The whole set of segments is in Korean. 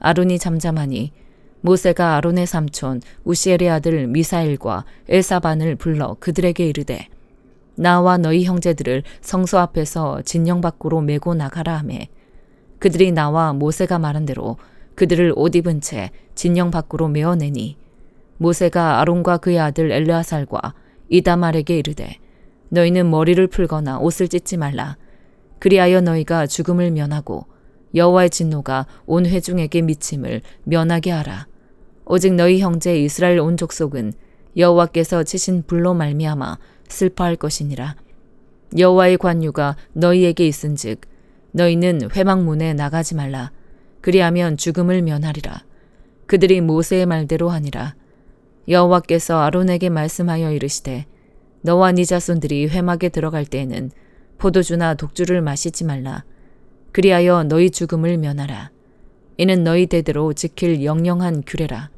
아론이 잠잠하니 모세가 아론의 삼촌 우시엘의 아들 미사엘과 엘사반을 불러 그들에게 이르되 나와 너희 형제들을 성소 앞에서 진영 밖으로 메고 나가라 하매. 그들이 나와 모세가 말한 대로 그들을 옷 입은 채 진영 밖으로 메어내니 모세가 아론과 그의 아들 엘르아살과 이다말에게 이르되 너희는 머리를 풀거나 옷을 찢지 말라. 그리하여 너희가 죽음을 면하고 여호와의 진노가 온 회중에게 미침을 면하게 하라. 오직 너희 형제 이스라엘 온 족속은 여호와께서 치신 불로 말미암아 슬퍼할 것이니라. 여호와의 관유가 너희에게 있은즉 너희는 회막문에 나가지 말라. 그리하면 죽음을 면하리라. 그들이 모세의 말대로 하니라. 여호와께서 아론에게 말씀하여 이르시되 너와 네 자손들이 회막에 들어갈 때에는 포도주나 독주를 마시지 말라. 그리하여 너희 죽음을 면하라. 이는 너희 대대로 지킬 영영한 규례라.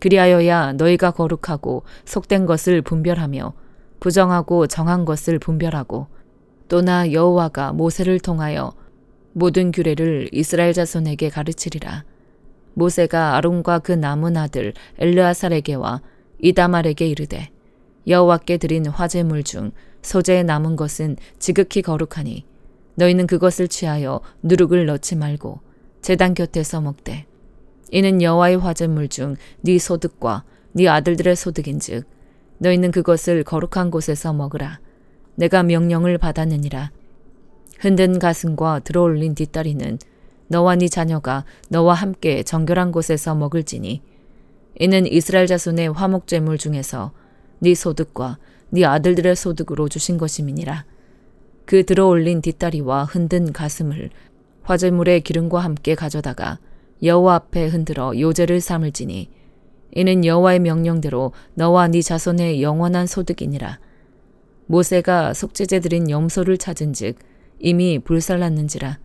그리하여야 너희가 거룩하고 속된 것을 분별하며 부정하고 정한 것을 분별하고 또나 여호와가 모세를 통하여 모든 규례를 이스라엘 자손에게 가르치리라. 모세가 아론과 그 남은 아들 엘르아살에게와 이다말에게 이르되 여호와께 드린 화제물 중 소재에 남은 것은 지극히 거룩하니 너희는 그것을 취하여 누룩을 넣지 말고 제단 곁에서 먹되 이는 여호와의 화제물 중 네 소득과 네 아들들의 소득인즉 너희는 그것을 거룩한 곳에서 먹으라 내가 명령을 받았느니라 흔든 가슴과 들어올린 뒷다리는 너와 네 자녀가 너와 함께 정결한 곳에서 먹을지니 이는 이스라엘 자손의 화목제물 중에서 네 소득과 네 아들들의 소득으로 주신 것임이니라. 그 들어올린 뒷다리와 흔든 가슴을 화제물의 기름과 함께 가져다가 여호와 앞에 흔들어 요제를 삼을지니 이는 여호와의 명령대로 너와 네 자손의 영원한 소득이니라. 모세가 속죄제 드린 염소를 찾은즉 이미 불살랐는지라.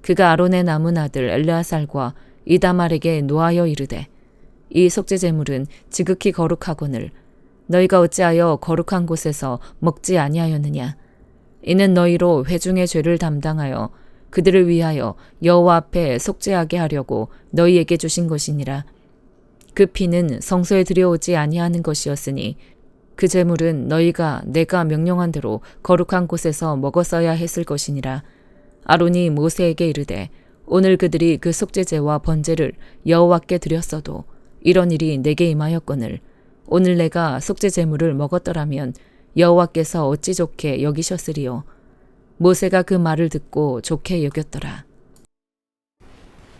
그가 아론의 남은 아들 엘르아살과 이다말에게 노하여 이르되 이 속죄 제물은 지극히 거룩하거늘 너희가 어찌하여 거룩한 곳에서 먹지 아니하였느냐? 이는 너희로 회중의 죄를 담당하여 그들을 위하여 여호와 앞에 속죄하게 하려고 너희에게 주신 것이니라. 그 피는 성소에 들여오지 아니하는 것이었으니 그 제물은 너희가 내가 명령한 대로 거룩한 곳에서 먹었어야 했을 것이니라. 아론이 모세에게 이르되 오늘 그들이 그 속죄제와 번제를 여호와께 드렸어도 이런 일이 내게 임하였거늘 오늘 내가 속죄 제물을 먹었더라면 여호와께서 어찌 좋게 여기셨으리요. 모세가 그 말을 듣고 좋게 여겼더라.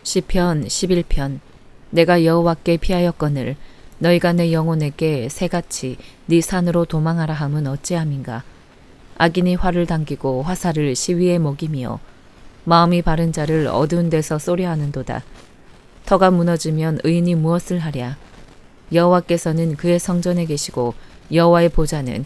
시편 11편 내가 여호와께 피하였거늘 너희가 내 영혼에게 새같이 네 산으로 도망하라 함은 어찌함인가 악인이 활을 당기고 화살을 시위에 먹이며 마음이 바른 자를 어두운 데서 쏘려 하는도다 터가 무너지면 의인이 무엇을 하랴 여호와께서는 그의 성전에 계시고 여호와의 보좌는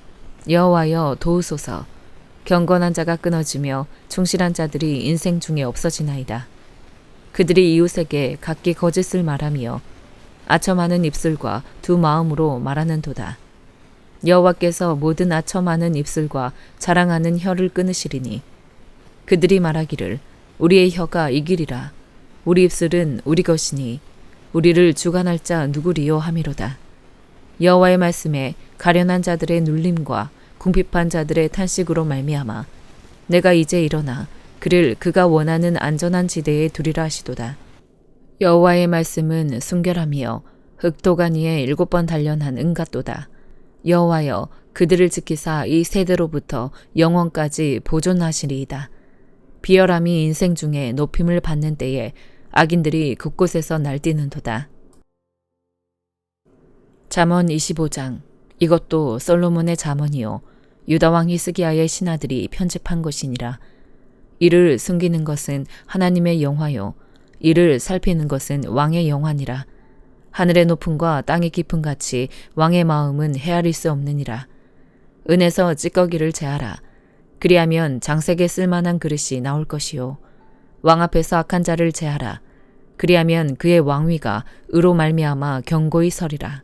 여호와여 도우소서 경건한 자가 끊어지며 충실한 자들이 인생 중에 없어지나이다. 그들이 이웃에게 각기 거짓을 말하며 아첨하는 입술과 두 마음으로 말하는도다. 여호와께서 모든 아첨하는 입술과 자랑하는 혀를 끊으시리니 그들이 말하기를 우리의 혀가 이기리라 우리 입술은 우리 것이니 우리를 주관할 자 누구리요 하미로다. 여호와의 말씀에 가련한 자들의 눌림과 궁핍한 자들의 탄식으로 말미암아 내가 이제 일어나 그를 그가 원하는 안전한 지대에 두리라 하시도다. 여호와의 말씀은 순결함이요 흑도가니에 일곱 번 단련한 은갓도다. 여호와여 그들을 지키사 이 세대로부터 영원까지 보존하시리이다. 비열함이 인생 중에 높임을 받는 때에 악인들이 그곳에서 날뛰는도다. 잠언 25장 이것도 솔로몬의 잠언이요 유다왕 히스기야의 신하들이 편집한 것이니라. 이를 숨기는 것은 하나님의 영화요 이를 살피는 것은 왕의 영화니라. 하늘의 높음과 땅의 깊음 같이 왕의 마음은 헤아릴 수 없느니라. 은에서 찌꺼기를 제하라. 그리하면 장색에 쓸만한 그릇이 나올 것이요. 왕 앞에서 악한 자를 제하라. 그리하면 그의 왕위가 의로 말미암아 경고히 서리라.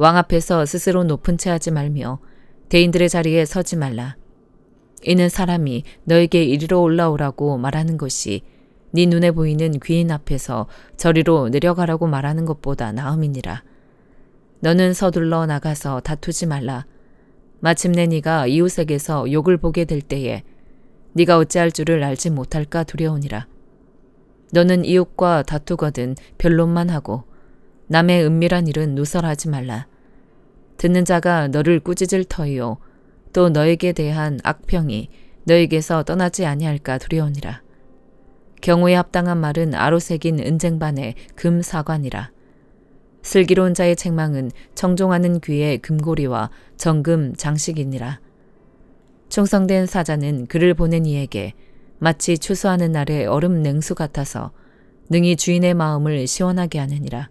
왕 앞에서 스스로 높은 채 하지 말며 대인들의 자리에 서지 말라. 이는 사람이 너에게 이리로 올라오라고 말하는 것이 네 눈에 보이는 귀인 앞에서 저리로 내려가라고 말하는 것보다 나음이니라. 너는 서둘러 나가서 다투지 말라. 마침내 네가 이웃에게서 욕을 보게 될 때에 네가 어찌할 줄을 알지 못할까 두려우니라. 너는 이웃과 다투거든 변론만 하고 남의 은밀한 일은 누설하지 말라. 듣는 자가 너를 꾸짖을 터이요 또 너에게 대한 악평이 너에게서 떠나지 아니할까 두려우니라. 경우에 합당한 말은 아로새긴 은쟁반의 금 사관이라. 슬기로운 자의 책망은 청종하는 귀의 금고리와 정금 장식이니라. 충성된 사자는 그를 보낸 이에게 마치 추수하는 날의 얼음 냉수 같아서 능히 주인의 마음을 시원하게 하느니라.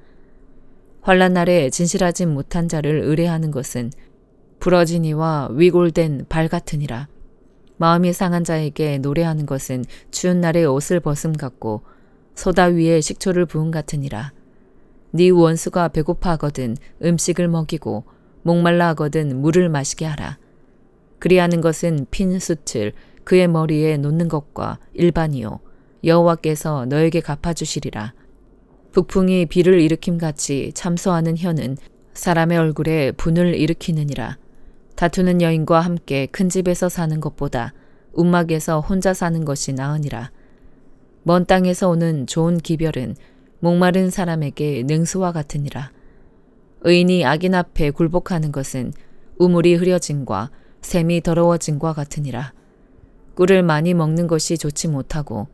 환란 날에 진실하지 못한 자를 의뢰하는 것은 부러진 이와 위골된 발 같으니라. 마음이 상한 자에게 노래하는 것은 추운 날에 옷을 벗음 같고 소다 위에 식초를 부은 같으니라. 네 원수가 배고파하거든 음식을 먹이고 목말라 하거든 물을 마시게 하라. 그리하는 것은 핀 숯을 그의 머리에 놓는 것과 일반이요 여호와께서 너에게 갚아주시리라. 북풍이 비를 일으킴 같이 참소하는 혀는 사람의 얼굴에 분을 일으키느니라. 다투는 여인과 함께 큰 집에서 사는 것보다 움막에서 혼자 사는 것이 나으니라. 먼 땅에서 오는 좋은 기별은 목마른 사람에게 냉수와 같으니라. 의인이 악인 앞에 굴복하는 것은 우물이 흐려짐과 샘이 더러워짐과 같으니라. 꿀을 많이 먹는 것이 좋지 못하고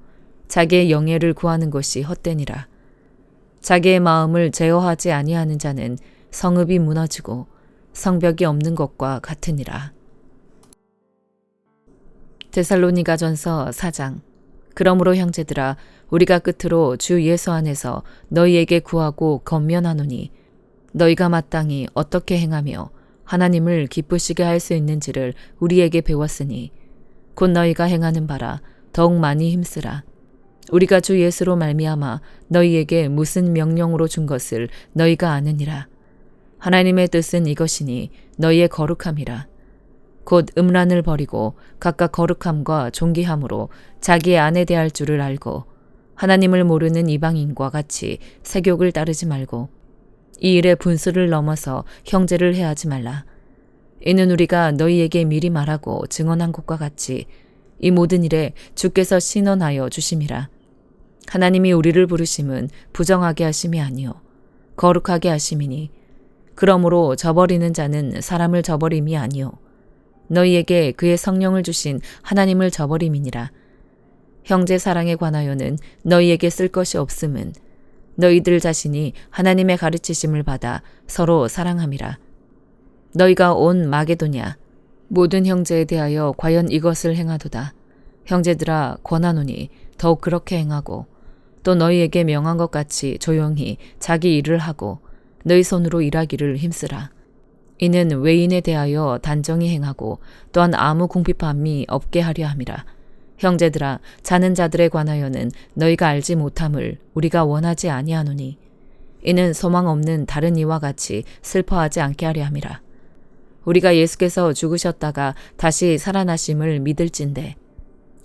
자기의 영예를 구하는 것이 헛되니라. 자기의 마음을 제어하지 아니하는 자는 성읍이 무너지고 성벽이 없는 것과 같으니라. 데살로니가 전서 4장 그러므로 형제들아 우리가 끝으로 주 예수 안에서 너희에게 구하고 건면하노니 너희가 마땅히 어떻게 행하며 하나님을 기쁘시게 할 수 있는지를 우리에게 배웠으니 곧 너희가 행하는 바라 더욱 많이 힘쓰라 우리가 주 예수로 말미암아 너희에게 무슨 명령으로 준 것을 너희가 아느니라 하나님의 뜻은 이것이니 너희의 거룩함이라. 곧 음란을 버리고 각각 거룩함과 존귀함으로 자기의 아내 대할 줄을 알고 하나님을 모르는 이방인과 같이 세욕을 따르지 말고 이 일의 분수를 넘어서 형제를 해하지 말라. 이는 우리가 너희에게 미리 말하고 증언한 것과 같이 이 모든 일에 주께서 신원하여 주심이라. 하나님이 우리를 부르심은 부정하게 하심이 아니요 거룩하게 하심이니 그러므로 저버리는 자는 사람을 저버림이 아니요 너희에게 그의 성령을 주신 하나님을 저버림이니라. 형제 사랑에 관하여는 너희에게 쓸 것이 없음은 너희들 자신이 하나님의 가르치심을 받아 서로 사랑함이라. 너희가 온 마게도냐 모든 형제에 대하여 과연 이것을 행하도다. 형제들아 권하노니 더욱 그렇게 행하고 또 너희에게 명한 것 같이 조용히 자기 일을 하고 너희 손으로 일하기를 힘쓰라. 이는 외인에 대하여 단정히 행하고 또한 아무 궁핍함이 없게 하려 함이라. 형제들아 자는 자들에 관하여는 너희가 알지 못함을 우리가 원하지 아니하노니 이는 소망 없는 다른 이와 같이 슬퍼하지 않게 하려 함이라 우리가 예수께서 죽으셨다가 다시 살아나심을 믿을진대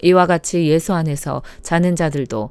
이와 같이 예수 안에서 자는 자들도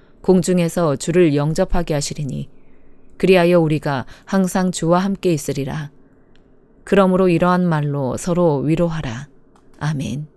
공중에서 주를 영접하게 하시리니 그리하여 우리가 항상 주와 함께 있으리라. 그러므로 이러한 말로 서로 위로하라. 아멘.